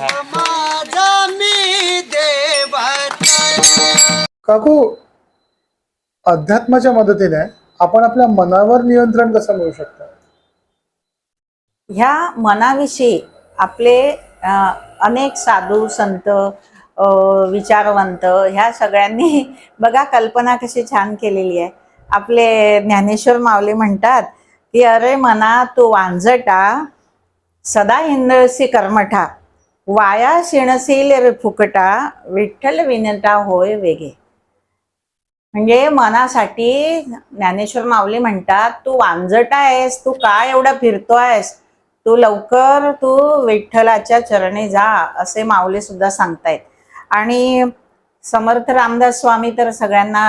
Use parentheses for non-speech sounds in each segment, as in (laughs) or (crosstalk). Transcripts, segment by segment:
माझा मी काकू अध्यात्माच्या मदतीने आपण आपल्या मनावर नियंत्रण कसं मिळू शकतं? ह्या मनाविषयी आपले अनेक साधू संत विचारवंत ह्या सगळ्यांनी (laughs) बघा कल्पना कशी छान केलेली आहे. आपले ज्ञानेश्वर माऊली म्हणतात की अरे मना तू वांझटा सदा हिंदळसी कर्मठा. वाया शिणसील रे फुकटा विठ्ठल विनता होय वेगे. म्हणजे मनासाठी ज्ञानेश्वर माऊली म्हणतात तू वांजटा आहेस तू काय एवढा फिरतो आहेस? तू लवकर तू विठ्ठलाच्या चरणी जा असे माऊली सुद्धा सांगतायत. आणि समर्थ रामदास स्वामी तर सगळ्यांना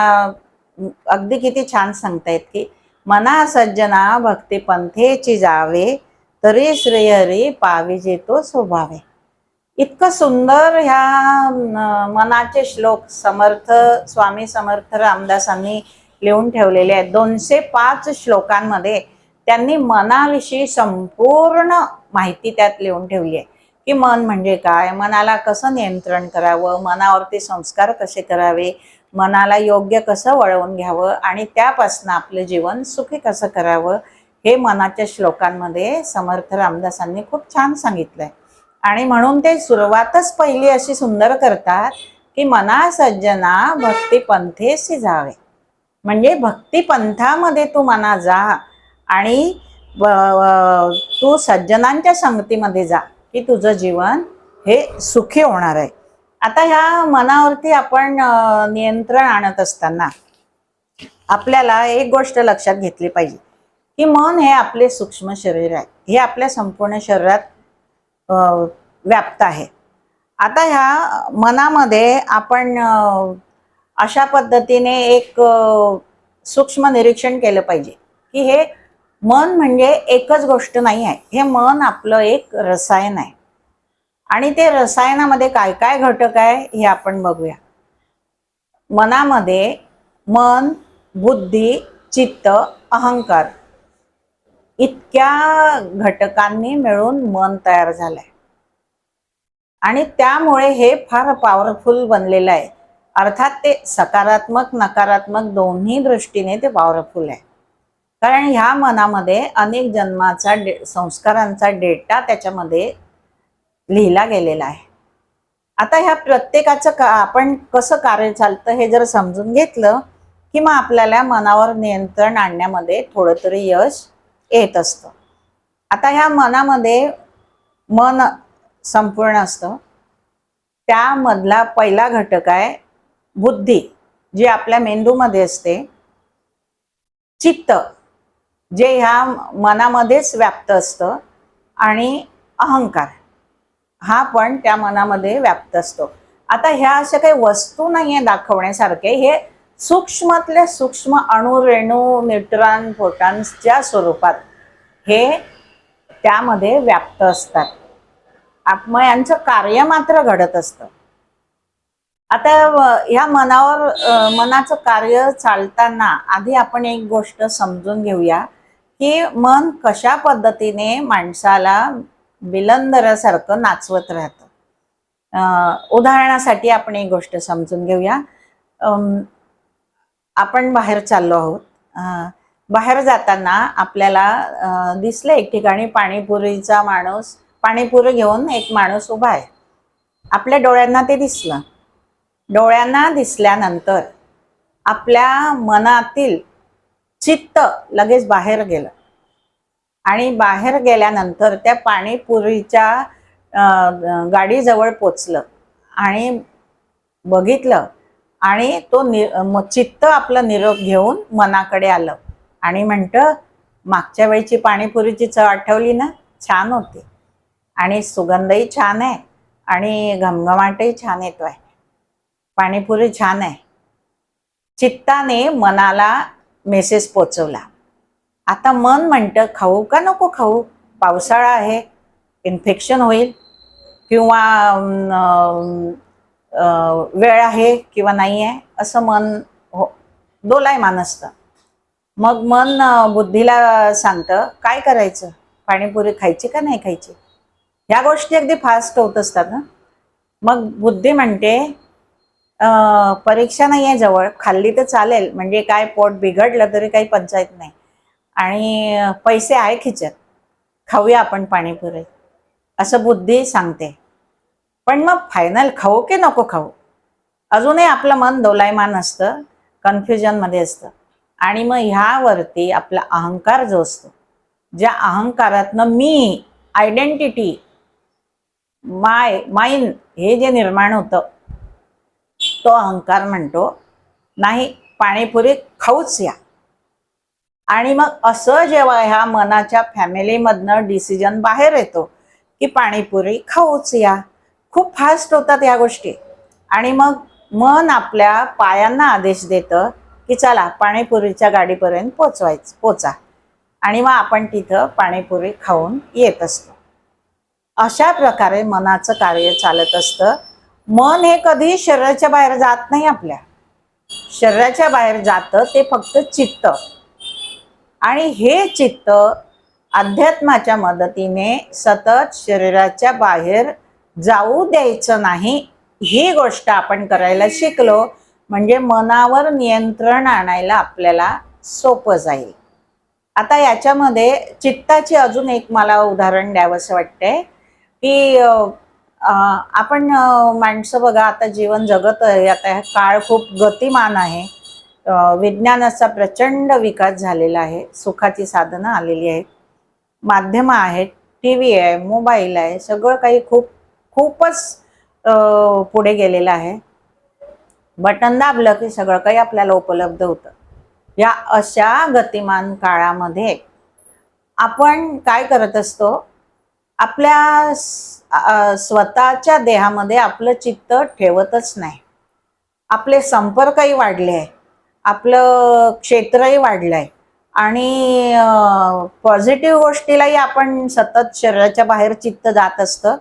अगदी किती छान सांगतायत की मना सज्जना भक्ती पंथेची जावे तरी श्रेयरी पाविजे तो स्वभावे. इतकं सुंदर ह्या मनाचे श्लोक समर्थ स्वामी समर्थ रामदासांनी लिहून ठेवलेले आहेत. दोनशे पाच श्लोकांमध्ये त्यांनी मनाविषयी संपूर्ण माहिती त्यात लिहून ठेवली आहे. की मन म्हणजे काय? मनाला कसं नियंत्रण करावं? मनावरती संस्कार कसे करावे? मनाला योग्य कसं वळवून घ्यावं? आणि त्यापासून आपलं जीवन सुखी कसं करावं? हे मनाच्या श्लोकांमध्ये समर्थ रामदासांनी खूप छान सांगितलं आहे आणि म्हणून ते सुरुवातच पहिली अशी सुंदर करतात की मना सज्जना भक्तीपंथेशी जावे म्हणजे भक्तीपंथामध्ये तू मना जा आणि तू सज्जनांच्या संगतीमध्ये जा की तुझं जीवन हे सुखी होणार आहे. आता ह्या मनावरती आपण नियंत्रण आणत असताना आपल्याला एक गोष्ट लक्षात घेतली पाहिजे की मन हे आपले सूक्ष्म शरीर आहे. हे आपल्या संपूर्ण शरीरात व्याप्त आहे. आता ह्या मनामध्ये आपण अशा पद्धतीने एक सूक्ष्म निरीक्षण केलं पाहिजे की हे मन म्हणजे एकच गोष्ट नाही आहे. हे मन आपलं एक रसायन आहे. आणि ते रसायनामध्ये काय काय घटक आहे हे आपण बघूया. मनामध्ये मन बुद्धी चित्त अहंकार इतक्या घटकांनी मिळून मन तयार झालंय. आणि त्यामुळे हे फार पॉवरफुल बनलेलं आहे. अर्थात ते सकारात्मक नकारात्मक दोन्ही दृष्टीने ते पॉवरफुल आहे. कारण ह्या मनामध्ये अनेक जन्माचा डे संस्कारांचा डेटा त्याच्यामध्ये लिहिला गेलेला आहे. आता ह्या प्रत्येकाचं का आपण कसं कार्य चालतं हे जर समजून घेतलं की मग आपल्याला मनावर नियंत्रण आणण्यामध्ये थोडं तरी यश येत असतं. आता ह्या मनामध्ये मन संपूर्ण असतं. त्यामधला पहिला घटक आहे बुद्धी जी आपल्या मेंदूमध्ये असते. चित्त जे ह्या मनामध्येच व्याप्त असतं आणि अहंकार हा पण त्या मनामध्ये व्याप्त असतो. आता ह्या अशा काही वस्तू नाहीये दाखवण्यासारखे हे सूक्ष्मातल्या सूक्ष्म अणु रेणू न्यूट्रॉन फोटॉन्सच्या स्वरूपात हे त्यामध्ये व्याप्त असतात. आप- मग यांचं कार्य मात्र घडत असतं. आता ह्या मनावर मनाचं कार्य चालताना आधी आपण एक गोष्ट समजून घेऊया की मन कशा पद्धतीने माणसाला बिलंदरासारखं नाचवत राहतं. उदाहरणासाठी आपण एक गोष्ट समजून घेऊया. आपण बाहेर चाललो आहोत. बाहेर जाताना आपल्याला दिसलं एक ठिकाणी पाणीपुरीचा माणूस पाणीपुरी घेऊन एक माणूस उभा आहे. आपल्या डोळ्यांना ते दिसलं. डोळ्यांना दिसल्यानंतर आपल्या मनातील चित्त लगेच बाहेर गेलं. आणि बाहेर गेल्यानंतर त्या पाणीपुरीच्या गाडीजवळ पोचलं आणि बघितलं आणि तो नि चित्त आपलं निरोप घेऊन मनाकडे आलं. आणि म्हणतं मागच्या वेळची पाणीपुरीची चव आठवली ना? छान होती. आणि सुगंधही छान आहे. आणि घमघमाटही छान येतो आहे पाणीपुरी छान आहे. चित्ताने मनाला मेसेज पोचवला. आता मन म्हणतं खाऊ का नको खाऊ? पावसाळा आहे. इन्फेक्शन होईल. किंवा वेळ आहे किंवा नाही आहे असं मन हो दोलायमान असतं मग मन बुद्धीला सांगतं काय करायचं? पाणीपुरी खायची का नाही खायची? ह्या गोष्टी अगदी फास्ट होत असतात ना. मग बुद्धी म्हणते परीक्षा नाही आहे जवळ खाल्ली तर चालेल म्हणजे काय पोट बिघडलं तरी काही पंचायत नाही. आणि पैसे आहे खिचत. खाऊया आपण पाणीपुरी. असं बुद्धी सांगते. पण मग फायनल खाऊ की नको खाऊ? अजूनही आपलं मन दोलायमान असतं कन्फ्युजनमध्ये असतं. आणि मग ह्यावरती आपला अहंकार जो असतो ज्या अहंकारातनं मी आयडेंटिटी माय माईन हे जे निर्माण होतं तो अहंकार म्हणतो नाही पाणीपुरी खाऊच या. आणि मग असं जेव्हा ह्या मनाच्या फॅमिलीमधनं डिसिजन बाहेर येतो की पाणीपुरी खाऊच या. खूप फास्ट होतात या गोष्टी. आणि मग मन आपल्या पायांना आदेश देतं की चला पाणीपुरीच्या गाडीपर्यंत पोचवायचं पोचा. आणि मग आपण तिथं पाणीपुरी खाऊन येत असतो. अशा प्रकारे मनाचं कार्य चालत असतं. मन हे कधी शरीराच्या बाहेर जात नाही आपल्या. शरीराच्या बाहेर जातं ते फक्त चित्त. आणि हे चित्त अध्यात्माच्या मदतीने सतत शरीराच्या बाहेर जाऊ द्यायचं नाही. ही गोष्ट आपण करायला शिकलो म्हणजे मनावर नियंत्रण आणायला आपल्याला सोपं जाईल. आता याच्यामध्ये चित्ताची अजून एक मला उदाहरण द्यावंसं वाटतंय की आपण माणसं बघा आता जीवन जगत आहे आता काळ खूप गतिमान आहे. विज्ञानाचा प्रचंड विकास झालेला आहे सुखाची साधनं आलेली आहेत. माध्यमं आहेत टी व्ही आहे मोबाईल आहे सगळं काही खूप खूपच पुढे गेलेलं आहे. बटन दाबलं की सगळं काही आपल्याला उपलब्ध होतं. या अशा गतिमान काळामध्ये आपण काय करत असतो? आपल्या स्वतःच्या देहामध्ये आपलं चित्त ठेवतच नाही. आपले संपर्कही वाढले आहे आपलं क्षेत्रही वाढलं आहे आणि पॉझिटिव्ह गोष्टीलाही आपण सतत शरीराच्या बाहेर चित्त जात असतं.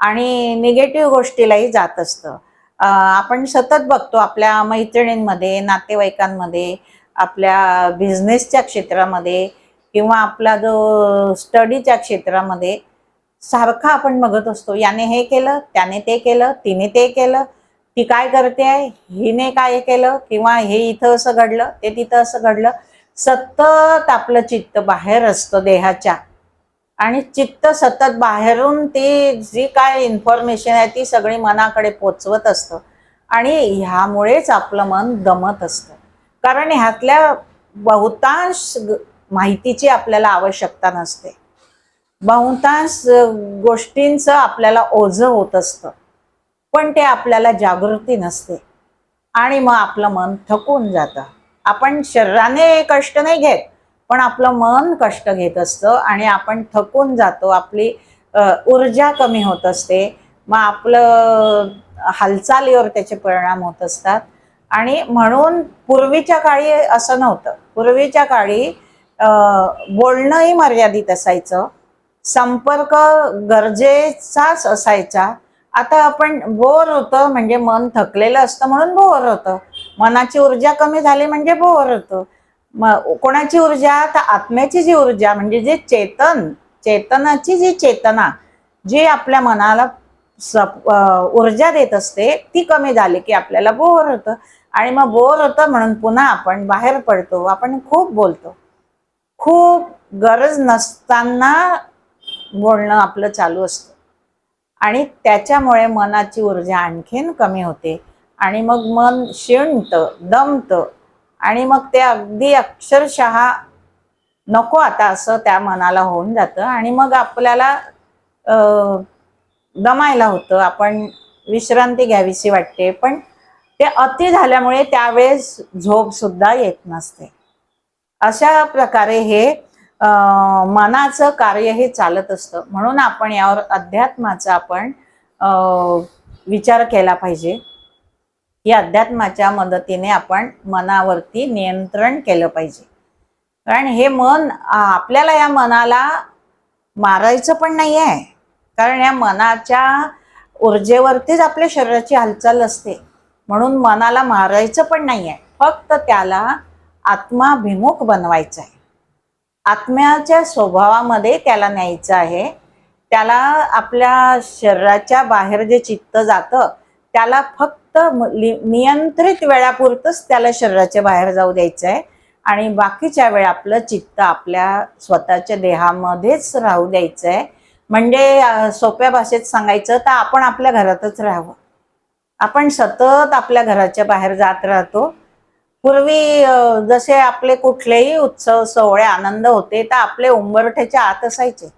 आणि निगेटिव्ह गोष्टीलाही जात असतं. आपण सतत बघतो आपल्या मैत्रिणींमध्ये नातेवाईकांमध्ये आपल्या बिझनेसच्या क्षेत्रामध्ये किंवा आपला जो स्टडीच्या क्षेत्रामध्ये सारखा आपण बघत असतो. याने हे केलं त्याने ते केलं तिने ते केलं ती काय करते आहे? हिने काय केलं? किंवा हे इथं असं घडलं ते तिथं असं घडलं. सतत आपलं चित्त बाहेर असतं देहाच्या. आणि चित्त सतत बाहेरून ती जी काय इन्फॉर्मेशन आहे ती सगळी मनाकडे पोचवत असतं. आणि ह्यामुळेच आपलं मन दमत असतं. कारण ह्यातल्या बहुतांश ग- माहितीची आपल्याला आवश्यकता नसते. बहुतांश गोष्टींचं आपल्याला ओझं होत असतं. पण ते आपल्याला जागृती नसते. आणि मग आपलं मन थकून जातं. आपण शरीराने कष्ट नाही घेत. पण आपलं मन कष्ट घेत असतं आणि आपण थकून जातो आपली ऊर्जा कमी होत असते मग आपलं हालचालीवर त्याचे परिणाम होत असतात. आणि म्हणून पूर्वीच्या काळी असं नव्हतं. पूर्वीच्या काळी बोलणंही मर्यादित असायचं. संपर्क गरजेचाच असायचा. आता आपण बोर होतं म्हणजे मन थकलेलं असतं म्हणून बोर होतं. मनाची ऊर्जा कमी झाली म्हणजे बोर होतं. कोणाची ऊर्जा? तर आत्म्याची जी ऊर्जा म्हणजे जे चेतन चेतनाची जी चेतना जी आपल्या मनाला सप ऊर्जा देत असते ती कमी झाली की आपल्याला बोर होतं. आणि मग बोर होतं म्हणून पुन्हा आपण बाहेर पडतो. आपण खूप बोलतो. खूप गरज नसताना बोलणं आपलं चालू असतं. आणि त्याच्यामुळे मनाची ऊर्जा आणखीन कमी होते. आणि मग मन शिणतं दमतं आणि मग ते अगदी अक्षरशः नको आता असं त्या मनाला होऊन जातं. आणि मग आपल्याला दमायला होतं. आपण विश्रांती घ्यावीशी वाटते. पण ते अति झाल्यामुळे त्यावेळेस झोप सुद्धा येत नसते. अशा प्रकारे हे मनाचं कार्य हे चालत असतं. म्हणून आपण यावर अध्यात्माचा आपण विचार केला पाहिजे. ही अध्यात्माच्या मदतीने आपण मनावरती नियंत्रण केलं पाहिजे. कारण हे मन आपल्याला या मनाला मारायचं पण नाही आहे कारण या मनाच्या ऊर्जेवरतीच आपल्या शरीराची हालचाल असते. म्हणून मनाला मारायचं पण नाही आहे फक्त त्याला आत्माभिमुख बनवायचं आहे. आत्म्याच्या स्वभावामध्ये त्याला न्यायचं आहे. त्याला आपल्या शरीराच्या बाहेर जे चित्त जातं त्याला फक्त फक्त नियंत्रित वेळापुरतंच त्याला शरीराच्या बाहेर जाऊ द्यायचं आहे आणि बाकीच्या वेळ आपलं चित्त आपल्या स्वतःच्या देहामध्येच राहू द्यायचं आहे म्हणजे सोप्या भाषेत सांगायचं तर आपण आपल्या घरातच राहावं. आपण सतत आपल्या घराच्या बाहेर जात राहतो. पूर्वी जसे आपले कुठलेही उत्सव सोहळे आनंद होते तर आपले उंबरठ्याच्या आत असायचे.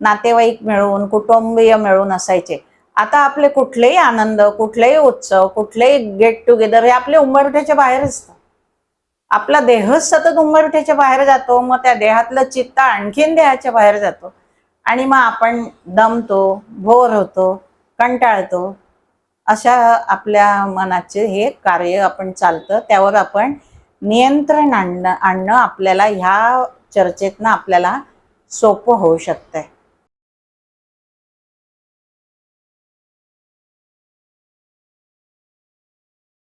नातेवाईक मिळून कुटुंबीय मिळून असायचे. आता आपले कुठलेही आनंद कुठलेही उत्सव कुठलेही गेट टुगेदर हे आपले उंबरठ्याच्या बाहेर असतं. आपला देहच सतत उंबरठ्याच्या बाहेर जातो मग त्या देहातलं चित्त आणखीन देहाच्या बाहेर जातो. आणि मग आपण दमतो भोर होतो कंटाळतो अशा आपल्या मनाचे हे कार्य आपण चालतं. त्यावर आपण नियंत्रण आणणं आणणं आपल्याला ह्या चर्चेतनं आपल्याला सोपं होऊ शकतंय.